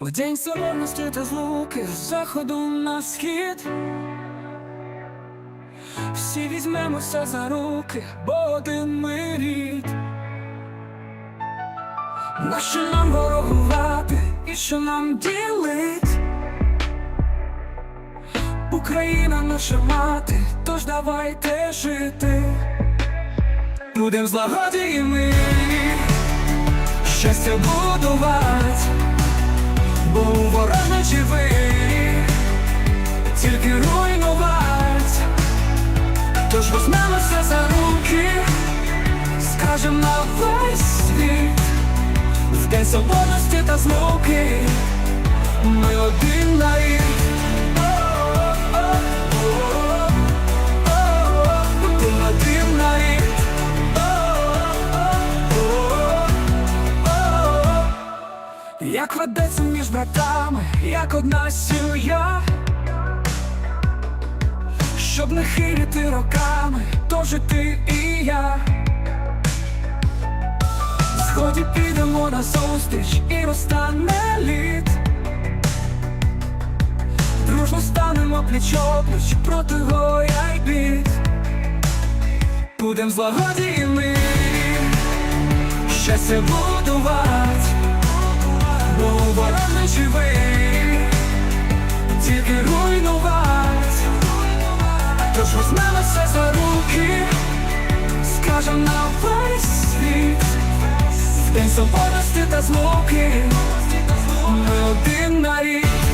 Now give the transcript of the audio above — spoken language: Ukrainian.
У день соборності та злуки з заходу на схід. Всі візьмемося за руки, бо один ми рід. На що нам ворогувати і що нам ділить? Україна наша мати, тож давайте жити. Будем в злагоді і мирі, щастя будувати, бо ворог ворожнечі тільки руйнувати. Тож візьмемося за руки, скажем на весь світ, в день свободності та злуки, Як ведеться між братами, як одна сім'я, щоб не хиліти роками, то жити і я. Згоді підемо на зустріч і розтане лід. Дружно станемо пліч-опліч проти горя й бід. Будем злагоді і щастя будувати, на весь світ. День свободності та змоки. Ми один на рік.